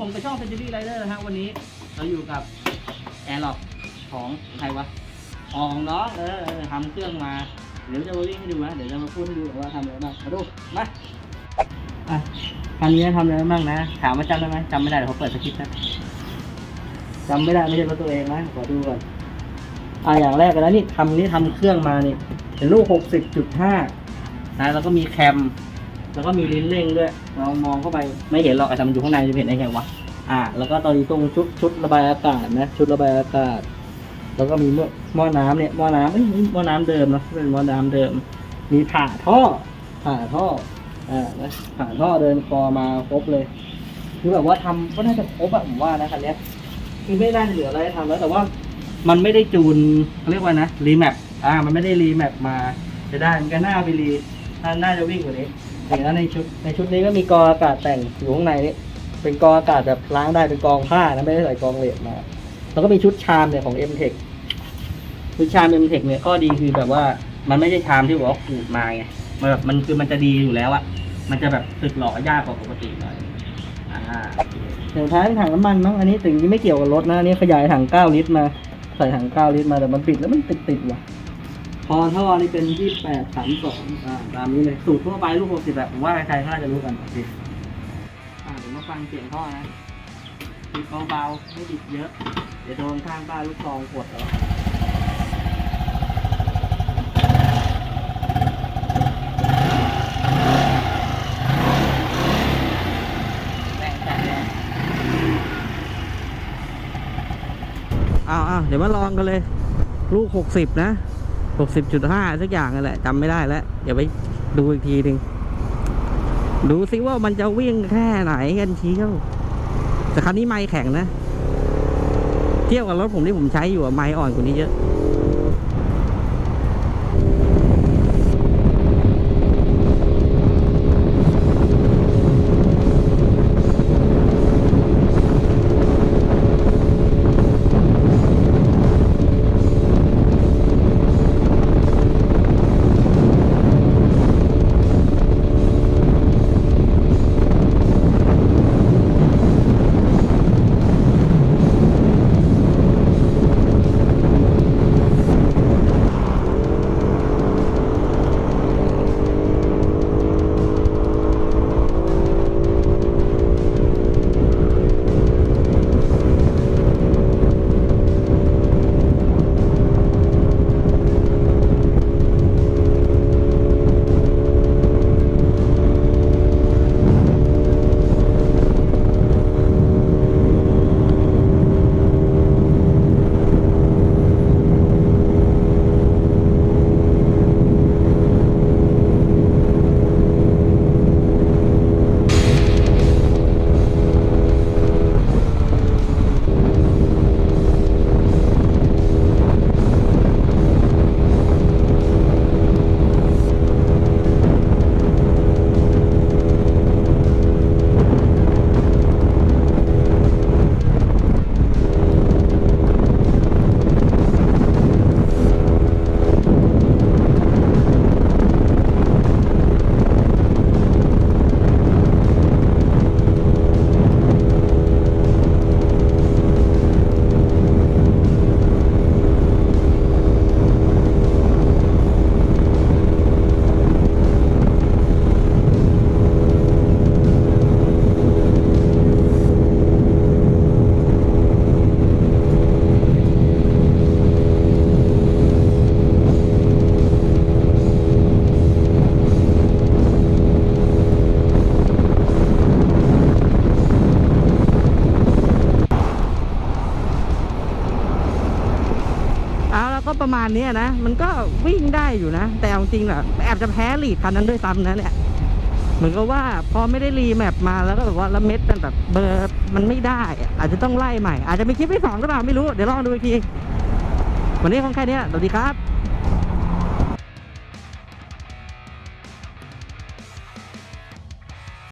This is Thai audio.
ผมกับช่อง Century Rider นะฮะวันนี้เราอยู่กับแอร์ล็อกของใครวะออของน้องเออเออทำเครื่องมาเดี๋ยวจะมาวิ่งให้ดูนะเดี๋ยวจะมาพูดให้ดูว่าทำอะไรบ้างมาดูมาอะคันนี้ทำอะไรบ้างนะ ถามว่าจำได้ไหมจำไม่ได้เดี๋ยวเขาเปิดสคริปต์นะจำไม่ได้ไม่ใช่รถตัวเองนะขอดูก่อนอะอย่างแรกกันแล้วนี่ทำนี่ทำเครื่องมานี่เป็นลูกหกสิบจุดห้านะแล้วก็มีแคม แล้วก็มีลิ้นเร่งด้วยเรามองเข้าไปไม่เห็นหรอกอาจจะอยู่ข้างในจะเห็นได้ไงวะอ่า แล้วก็ตอนนี้ตรงชุดชุดระบายอากาศนะชุดระบายอากาศ แล้วก็มีหม้อหม้อน้ำเนี่ยหม้อน้ำเอ้ยหม้อน้ำเดิมนะเป็นหม้อน้ำเดิม มีผ่าท่อ ผ่าท่ออ่านะผ่าท่อเดินคอมาครบเลย คือแบบว่าทำก็น่าจะครบอะผมว่านะคันเนี้ยคือไม่น่าจะเหลืออะไรให้ทำแล้วแต่ว่า มันไม่ได้จูนเขาเรียกว่านะรีแมปอ่า มันไม่ได้รีแมปมาจะได้มันก็น่าไปรีน่าน่าจะวิ่งกว่านี้ อย่างนั้นในชุดในชุดนี้ก็มีกองอากาศแต่งอยู่ข้างในนี้เป็นกองอากาศแบบล้างได้เป็นกองผ้านะไม่ได้ใส่กองเหล็กมาแล้วก็มีชุดชามเนี่ยของ m t e c h ชุดชาม m t e c h เนี่ยข้อดีคือแบบว่ามันไม่ใช่ชามที่บอกว่าขูดมาไงมันแบบมันคือมันจะดีอยู่แล้วอะมันจะแบบสึกหล่อยากกว่าปกติหน่อยอ่าเดี๋ยวท้ายเป็นถังน้ำมันมั้งอันนี้ถึงที่ไม่เกี่ยวกับรถนะอันนี้ขยายถัง9ลิตรมาใส่ถัง9ลิตรมาแต่มันปิดแล้วมันติดติดว่ะ พอท่อนี่เป็นที่แปดสามสองตามนี้เลย สูตรทั่วไปลูกหกสิบแบบผมว่าใครๆก็น่าจะรู้กันสิอ่าเดี๋ยวมาฟังเสียงท่อนะบิดเบาๆไม่บิดเยอะ เดี๋ยวโดนข้างบ้านลูกซองกดเอาแรงจัดเลยอ้าวอ้าวเดี๋ยวมาลองกันเลย ลูกหกสิบนะ หกสิบจุดห้าสักอย่างนั่นแหละจำไม่ได้แล้วเดี๋ยวไปดูอีกทีหนึ่งดูซิว่ามันจะวิ่งแค่ไหนกันเชียวแต่คันนี้ไม่แข็งนะ เทียบกับรถผมที่ผมใช้อยู่อะไม่อ่อนกว่านี้เยอะ ประมาณนี้นะ มันก็วิ่งได้อยู่นะ แต่เอาจริงแหละแอบจะแพ้ลีดคันนั้นด้วยซ้ำนะเนี่ยเหมือนกับว่าพอไม่ได้รีแมปมาแล้วก็แบบว่าละเม็ดมันแบบเบอร์มันไม่ได้ อาจจะต้องไล่ใหม่ อาจจะมีคลิปที่สองก็เปล่าไม่รู้ เดี๋ยวลองดูอีกที วันนี้คงแค่นี้สวัสดีครับ